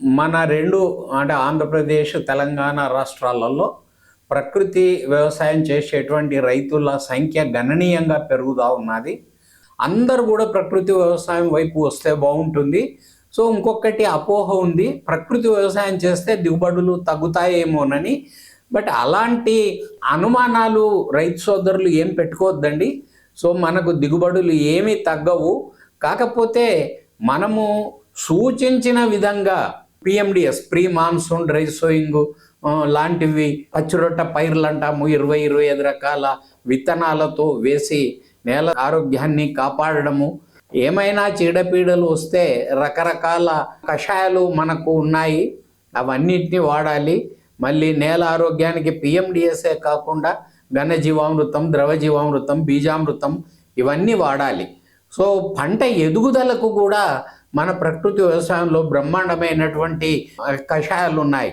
మన రెండు అంటే ఆంధ్రప్రదేశ్ తెలంగాణ రాష్ట్రాలలో ప్రకృతి వ్యవసాయం చేసేటువంటి రైతుల సంఖ్య గణనీయంగా పెరుగుతూ ఉన్నది. అందరూ కూడా ప్రకృతి వ్యవసాయం వైపు వస్తే బాగుంటుంది. సో ఇంకొకటి అపోహ ఉంది. ప్రకృతి వ్యవసాయం చేస్తే దిగుబడులు తగ్గుతాయేమోనని. బట్ అలాంటి అనుమానాలు రైతు సోదరులు ఏం పెట్టుకోవద్దండి. సో మనకు దిగుబడులు ఏమీ తగ్గవు. కాకపోతే మనము సూచించిన విధంగా PMDS pre monsoon dry sowing లాంటివి పచ్చిరొట్ట పైర్లు అంటాము ఇరవై ఇరవై ఐదు రకాల విత్తనాలతో వేసి నేల ఆరోగ్యాన్ని కాపాడడము. ఏమైనా చీడపీడలు వస్తే రకరకాల కషాయాలు మనకు ఉన్నాయి. అవన్నిటిని వాడాలి. మళ్ళీ నేల ఆరోగ్యానికి పిఎండిఎస్ఏ కాకుండా ఘన జీవామృతం ద్రవ జీవామృతం బీజామృతం ఇవన్నీ వాడాలి. సో పంట ఎదుగుదలకు కూడా మన ప్రకృతి వ్యవసాయంలో బ్రహ్మాండమైనటువంటి కషాయాలు ఉన్నాయి